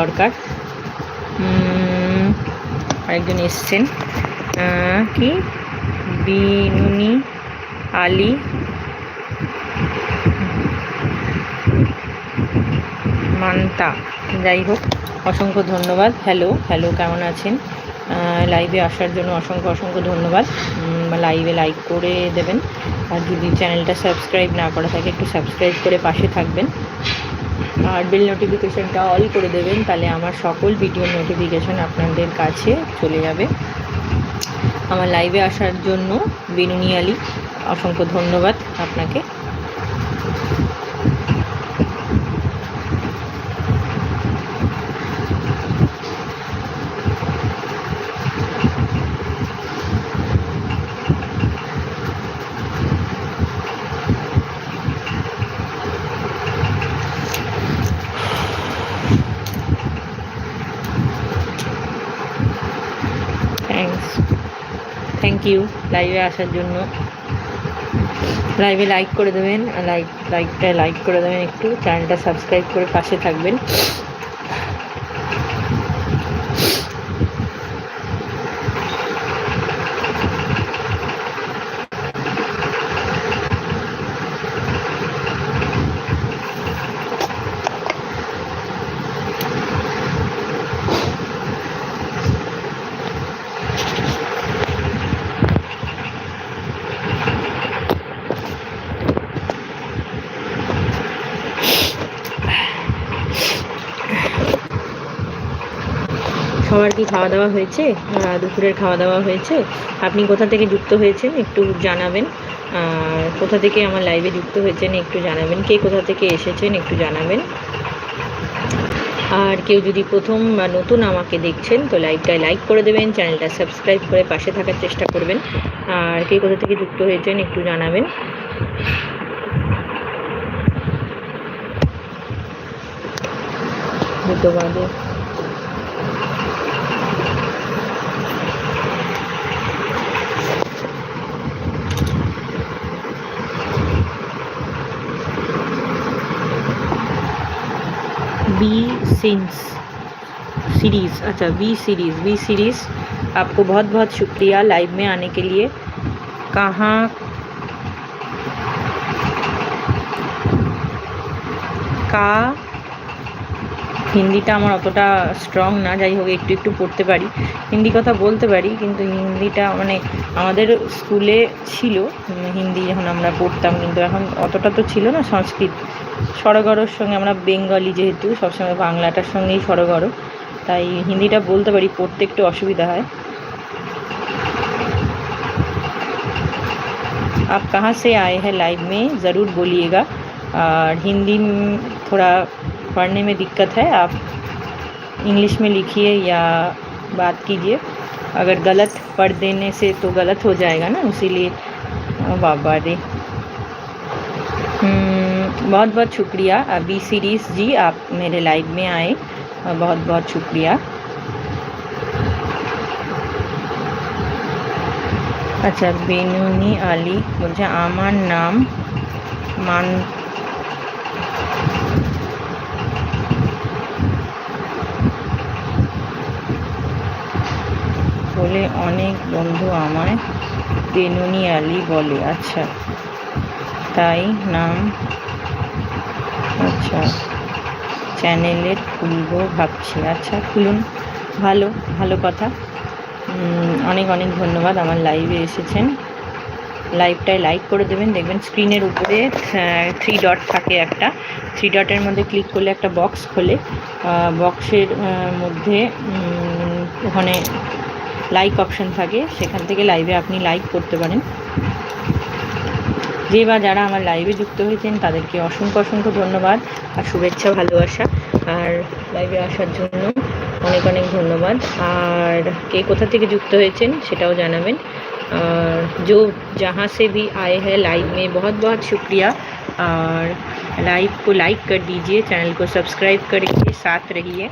দরকার। আরেকজন এসছেন। কি? বিনুনি আলী। মান্তা। যাই হোক, অসংখ্য ধন্যবাদ। হ্যালো হ্যালো, কেমন আছেন? লাইভে আসার জন্য অসংখ্য অসংখ্য ধন্যবাদ। লাইভে লাইক করে দেবেন। আর যদি চ্যানেলটা সাবস্ক্রাইব না করা থাকে, একটু সাবস্ক্রাইব করে পাশে থাকবেন। আর বেল নোটিফিকেশানটা অল করে দেবেন, তাহলে আমার সকল ভিডিও নোটিফিকেশান আপনাদের কাছে চলে যাবে। আমার লাইভে আসার জন্য বিনুনি আলী, অসংখ্য ধন্যবাদ আপনাকে। ইউ লাইভে আসার জন্য। লাইভে লাইক করে দেবেন লাইক লাইকটা লাইক করে দেবেন একটু চ্যানেলটা সাবস্ক্রাইব করে পাশে থাকবেন। সবার কি খাওয়া দাওয়া হয়েছে? দুপুরের খাওয়া দাওয়া হয়েছে? আপনি কোথা থেকে যুক্ত হয়েছেন একটু জানাবেন। কোথা থেকে আমার লাইভে যুক্ত হয়েছেন একটু জানাবেন। কে কোথা থেকে এসেছেন একটু জানাবেন। আর কেউ যদি প্রথম বা নতুন আমাকে দেখছেন, তো লাইভটায় লাইক করে দেবেন চ্যানেলটা সাবস্ক্রাইব করে পাশে থাকার চেষ্টা করবেন। আর কে কোথা থেকে যুক্ত হয়েছেন একটু জানাবেন। ধন্যবাদ। बी सिंस सीरीज़ अच्छा बी सीरीज़ बी सीरीज़ आपको बहुत बहुत शुक्रिया लाइव में आने के लिए कहाँ का হিন্দিটা আমার অতটা স্ট্রং না যাই হোক একটু একটু পড়তে পারি হিন্দি কথা বলতে পারি কিন্তু হিন্দিটা মানে আমাদের স্কুলে ছিল উম, হিন্দি যখন আমরা পড়তাম কিন্তু এখন অতটা তো ছিল না সংস্কৃত সড়গড়র সঙ্গে আমরা বেঙ্গলি যেহেতু সবসময় বাংলাটার সঙ্গেই সড়গড় তাই হিন্দিটা বলতে পারি পড়তে একটু অসুবিধা হয় आप कहाँ से आए हैं लाइव में ज़रूर बोलिएगा और हिंदी में थोड़ा पढ़ने में दिक्कत है आप इंग्लिश में लिखिए या बात कीजिए अगर गलत पढ़ देने से तो गलत हो जाएगा ना इसीलिए ओ बाबा रे हम्म, बहुत बहुत शुक्रिया बी सीरीज़ जी आप मेरे लाइव में आए बहुत बहुत शुक्रिया আচ্ছা বেনুনি আলী বলছে আমার নাম মান বলে অনেক বন্ধু আমায় বেনুনি আলী বলে আচ্ছা তাই নাম আচ্ছা। চ্যানেলের খুলবো ভাবছি। আচ্ছা খুলুন। ভালো ভালো কথা। অনেক অনেক ধন্যবাদ। আমার লাইভে এসেছেন। লাইভটায় লাইক করে দেবেন। দেখবেন স্ক্রিনের উপরে থ্রি ডট থাকে একটা। থ্রি ডটের মধ্যে ক্লিক করলে একটা বক্স খোলে। বক্সের মধ্যে ওখানে লাইক অপশন থাকে। সেখান থেকে লাইভে আপনি লাইক করতে পারেন। যে বা যারা আমার লাইভে যুক্ত হয়েছেন তাদেরকে অসংখ্য অসংখ্য ধন্যবাদ আর শুভেচ্ছা ভালোবাসা আর লাইভে আসার জন্য অনেক অনেক ধন্যবাদ আর কে কোথা থেকে যুক্ত হয়েছেন সেটাও জানাবেন और जो जहाँ से भी आए हैं लाइव में बहुत बहुत शुक्रिया और लाइव को लाइक कर दीजिए चैनल को सब्सक्राइब करके साथ रहिए